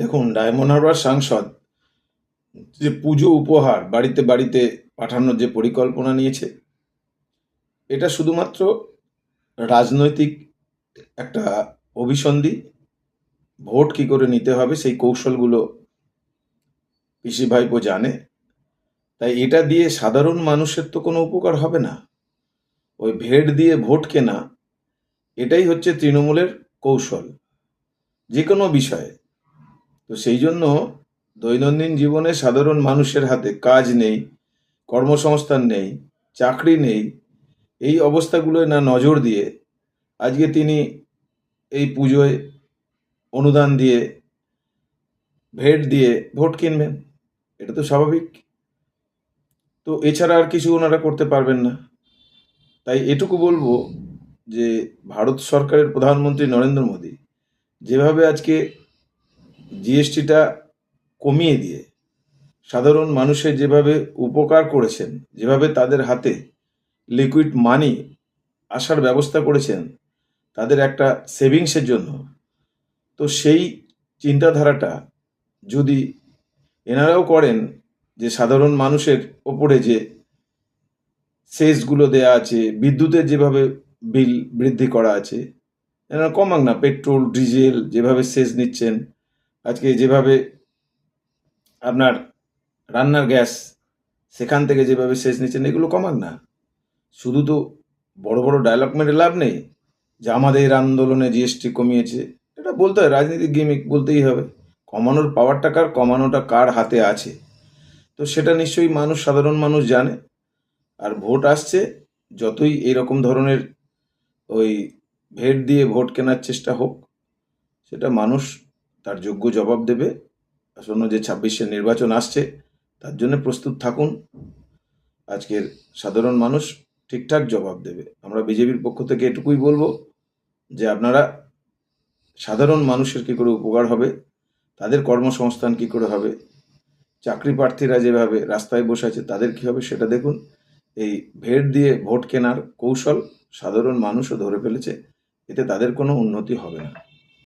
দেখুন ডায়মন্ড হারবার সাংসদ, যে পুজো উপহার বাড়িতে বাড়িতে পাঠানোর যে পরিকল্পনা নিয়েছে, এটা শুধুমাত্র রাজনৈতিক একটা অভিসন্ধি। ভোট কি করে নিতে হবে সেই কৌশলগুলো পিসি ভাইপো জানে। তাই এটা দিয়ে সাধারণ মানুষের তো কোনো উপকার হবে না। ওই ভেট দিয়ে ভোট কেনা, এটাই হচ্ছে তৃণমূলের কৌশল। যে কোনো বিষয়ে তো সেই জন্য দৈনন্দিন জীবনে সাধারণ মানুষের হাতে কাজ নেই, কর্মসংস্থান নেই, চাকরি নেই, এই অবস্থাগুলোয় না নজর দিয়ে আজকে তিনি এই পুজোয় অনুদান দিয়ে, ভেট দিয়ে ভোট কিনবেন। এটা তো স্বাভাবিক। তো এছাড়া আর কিছু ওনারা করতে পারবেন না। তাই এটুকু বলব যে, ভারত সরকারের প্রধানমন্ত্রী নরেন্দ্র মোদী যেভাবে আজকে জিএসটিটা কমিয়ে দিয়ে সাধারণ মানুষের যেভাবে উপকার করেছেন, যেভাবে তাদের হাতে লিকুইড মানি আসার ব্যবস্থা করেছেন, তাদের একটা সেভিংসের জন্য, তো সেই চিন্তাধারাটা যদি এনারাও করেন যে সাধারণ মানুষের ওপরে যে সেসগুলো দেয়া আছে বিদ্যুতের যেভাবে বিল বৃদ্ধি করা আছে, এনারা কমাক না পেট্রোল ডিজেল যেভাবে সেচ নিচ্ছেন আজকে যেভাবে আপনার রান্নার গ্যাস সেখান থেকে যেভাবে সেচ নিচ্ছেন, এগুলো কমাক না। শুধু তো বড় বড় ডায়লগ লাভ নেই যে আমাদের আন্দোলনে জিএসটি কমিয়েছে। এটা বলতে হয় রাজনীতিক গেমিক বলতেই হবে। কমানোর পাওয়ারটা কার, কমানোটা কার হাতে আছে? তো সেটা নিশ্চয়ই মানুষ, সাধারণ মানুষ জানে। আর ভোট আসছে, যতই এরকম ধরনের ওই ভেট দিয়ে ভোট কেনার চেষ্টা হোক, সেটা মানুষ তার যোগ্য জবাব দেবে। আসন্ন যে ছাব্বিশের নির্বাচন আসছে, তার জন্য প্রস্তুত থাকুন। আজকের সাধারণ মানুষ ঠিকঠাক জবাব দেবে। আমরা বিজেপির পক্ষ থেকে এটুকুই বলব যে আপনারা সাধারণ মানুষের কী করে উপকার হবে, তাদের কর্মসংস্থান কী করে হবে, চাকরি প্রার্থীরা যেভাবে রাস্তায় বসে আছে, তাদের কী হবে সেটা দেখুন। এই ভেট দিয়ে ভোট কেনার কৌশল সাধারণ মানুষও ধরে ফেলেছে, এতে তাদের কোনো উন্নতি হবে না।